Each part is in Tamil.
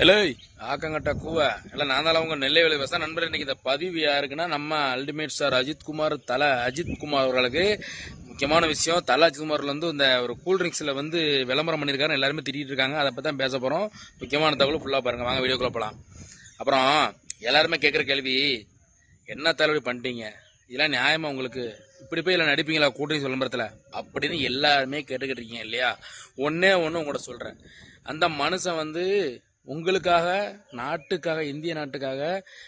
ஹலோ ஆக்கங்கட்ட கூவ. இல்லை நான் தான் அவங்க நெல்லை வேலை பேச நண்பர். இன்னைக்கு இந்த பதிவு யாருக்குன்னா நம்ம அல்டிமேட் சார் அஜித் குமார் தல அவர்களுக்கு. முக்கியமான விஷயம் தல அஜித்குமாரில் வந்து இந்த ஒரு கூல் ட்ரிங்க்ஸில் வந்து விளம்பரம் பண்ணியிருக்காரு எல்லாருமே திட்டிகிட்டு இருக்காங்க. அதை பற்றி தான் பேச போகிறோம் முக்கியமான தகவல் ஃபுல்லாக பாருங்கள் வாங்க வீடியோக்குள்ள போகலாம் அப்புறம் எல்லாருமே கேட்குற கேள்வி என்ன தலைவலி பண்ணிட்டீங்க? இதெல்லாம் நியாயமா உங்களுக்கு? இப்படி போய் இல்லை நடிப்பீங்களா கூட்டணி விளம்பரத்தில் அப்படின்னு எல்லாருமே கேட்டுக்கிட்டு இருக்கீங்க இல்லையா? ஒன்னே ஒன்று உங்கள்கிட்ட சொல்கிறேன் அந்த மனுஷன் வந்து உங்களுக்காக நாட்டுக்காக இந்திய நாட்டுக்காக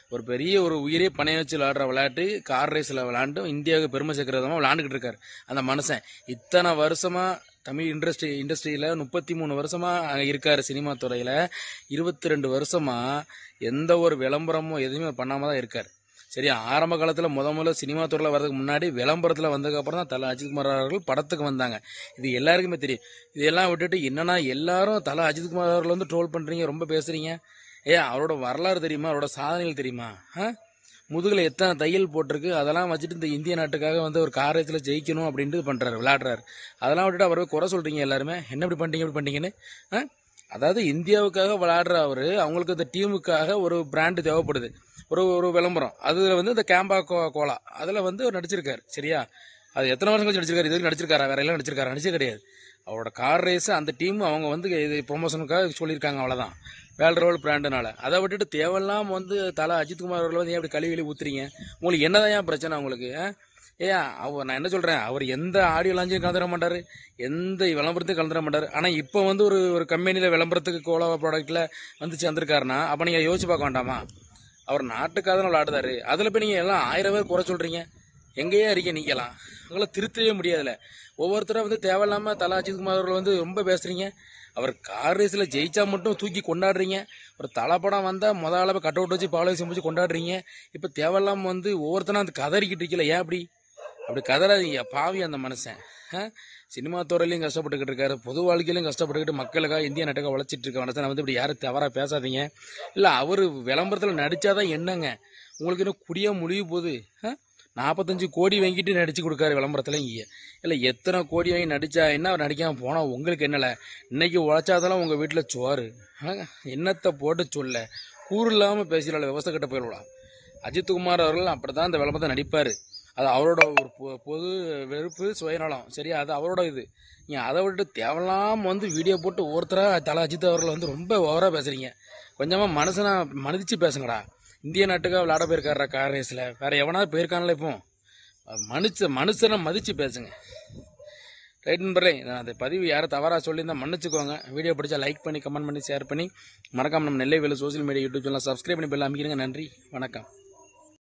ஒரு பெரிய ஒரு உயிரே பணைய வச்சு விளாடுற விளையாட்டு கார் ரேஸில் விளாண்டும் இந்தியாவுக்கு பெருமை சேர்க்கிறதமாக விதமாக இருக்காரு. அந்த மனுஷன். இத்தனை வருஷமாக தமிழ் இண்டஸ்ட்ரி இண்டஸ்ட்ரியில் முப்பத்தி மூணு வருஷமாக அங்கே சினிமா துறையில். இருபத்தி ரெண்டு வருஷமாக எந்த ஒரு விளம்பரமும் எதுவுமே பண்ணாமல் தான் இருக்கார். சரி ஆரம்ப காலத்தில் முத முதல்ல சினிமா துறையில் வர்றதுக்கு முன்னாடி விளம்பரத்தில் வந்ததுக்கப்புறம் தான் தலை அஜித்குமார் அவர்கள் படத்துக்கு வந்தாங்க. இது எல்லாருக்குமே தெரியும். இதெல்லாம் விட்டுட்டு என்னன்னா எல்லாரும் தலை அஜித்குமார் அவர்கள் வந்து ட்ரோல் பண்ணுறீங்க ரொம்ப பேசுகிறீங்க ஏ அவரோட வரலாறு தெரியுமா? அவரோட சாதனைகள் தெரியுமா? ஆ? முதுகில் எத்தனை தையல் போட்டிருக்கு? அதெல்லாம் வச்சுட்டு இந்த இந்திய நாட்டுக்காக வந்து ஒரு காரியத்தில் ஜெயிக்கணும் அப்படின்ட்டு பண்ணுறாரு விளாடுறாரு அதெல்லாம் விட்டுட்டு அவரை குறை சொல்கிறீங்க எல்லாருமே. என்ன இப்படி பண்ணிட்டீங்க இப்படி பண்ணிட்டீங்கன்னு ஆ? அதாவது இந்தியாவுக்காக விளையாடுற அவர் அவங்களுக்கு அந்த டீமுக்காக ஒரு பிராண்டு தேவைப்படுது. ஒரு ஒரு விளம்பரம். அதில் வந்து இந்த கேம்பா கோ கோலா அதில் வந்து அவர் நடிச்சிருக்காரு. சரியா? அது எத்தனை வருஷம் கழிச்சு நடிச்சிருக்காரு? இது நடிச்சிருக்காரா? வேற எல்லாம் நடிச்சிருக்காரு? நடிச்சே கிடையாது. அவரோட கார் ரேஸ் அந்த டீம் அவங்க வந்து இது ப்ரொமோஷனுக்காக சொல்லியிருக்காங்க அவ்வளோதான் வேல் ரோல் பிராண்டுனால அதை விட்டுட்டு தேவையில்லாம வந்து தலை அஜித்குமார் அவர்கள் வந்து ஏன் அப்படி கழுவி ஊத்துறீங்க? உங்களுக்கு என்னதான் ஏன் பிரச்சனை உங்களுக்கு ஏயா ஏன் அவர் நான் என்ன சொல்கிறேன் அவர் எந்த ஆடியோ லாஞ்சும் கலந்துட மாட்டார். எந்த விளம்பரத்தையும் கலந்துட மாட்டார். ஆனால் இப்போ வந்து ஒரு ஒரு கம்பெனியில் விளம்பரத்துக்கு கோலா ப்ராடக்ட்டில் வந்து சேர்ந்துருக்காருன்னா அப்போ நீங்கள் யோசிச்சு பார்க்க வேண்டாமா? அவர் நாட்டுக்காக தான் விளையாடுதாரு அதில் போய் நீங்கள் எல்லாம் ஆயிரம் பேர் குறை சொல்கிறீங்க எங்கேயே இருக்கீங்க? நீங்களாம் அதெல்லாம் திருத்தவே முடியாதுல ஒவ்வொருத்தரும் வந்து தேவையில்லாமல் தலா அஜித்குமார் அவர்கள் வந்து ரொம்ப பேசுகிறீங்க அவர் கார் ரேஸில் ஜெயிச்சா மட்டும் தூக்கி கொண்டாடுறீங்க. ஒரு தலை படம் முதல் முத அளவு கட் அவுட் வச்சு பாலோசி வச்சு கொண்டாடுறீங்க. இப்போ தேவையில்லாமல் வந்து ஒவ்வொருத்தரும் அந்த கதறிக்கிட்டு இருக்கல ஏன் அப்படி? அப்படி கதறாதீங்க பாவி அந்த மனுஷன். ஆ? சினிமா துறையிலையும் கஷ்டப்பட்டுக்கிட்டு இருக்காரு. பொது வாழ்க்கையிலையும் கஷ்டப்பட்டுக்கிட்டு மக்களுக்காக இந்திய நாட்டுக்காக உழைச்சிட்டு இருக்க மனுஷன் வந்து இப்படி யாரும் தவறாக பேசாதீங்க. இல்லை அவர் விளம்பரத்தில் நடித்தாதான் என்னங்க? உங்களுக்கு இன்னும் குடியாக முடிவு போகுது. ஆ? நாற்பத்தஞ்சு கோடி வாங்கிட்டு நடிச்சு கொடுக்காரு விளம்பரத்தில் இங்கே. இல்லை எத்தனை கோடி வாங்கி நடித்தா என்ன அவர் நடிக்காமல் போனால் உங்களுக்கு என்னல? இன்னைக்கு உழைச்சாதெல்லாம் உங்கள் வீட்டில் சோறு. ஆ? என்னத்தை போட்டு சொல்ல? கூறு இல்லாமல் பேசுறாள் விவசாய கிட்ட போயிடலாம் அஜித்குமார் அவர்கள் அப்படிதான் அந்த விளம்பரத்தை நடிப்பார். அது அவரோட ஒரு பொ- பொது வெறுப்பு சுயநலம். சரியா? அது அவரோட இது. நீங்கள் அதை விட்டு தேவையில்லாம வந்து வீடியோ போட்டு ஒருத்தராக தலை அஜித் அவர்கள் வந்து ரொம்ப ஓவராக பேசுகிறீங்க கொஞ்சமாக மனுஷனா மதித்து பேசுங்கடா. இந்திய நாட்டுக்காக விளையாட போயிருக்காரா கார் ரேஸில் வேறு எவனாவது போயிருக்கான்ல இப்போ? மனுஷ மனுஷனை மதித்து பேசுங்க. ரைட் நண்பரே நான் அந்த பதிவு யாரும் தவறாக சொல்லியிருந்தால் மன்னிச்சுக்கோங்க. வீடியோ பிடிச்சா லைக் பண்ணி கமெண்ட் பண்ணி ஷேர் பண்ணி. மறக்காமல் நம்ம நெல்லை வேலை social media YouTube channel subscribe பண்ணி பெல்லாம் அமைக்கிறீங்க. நன்றி. வணக்கம்.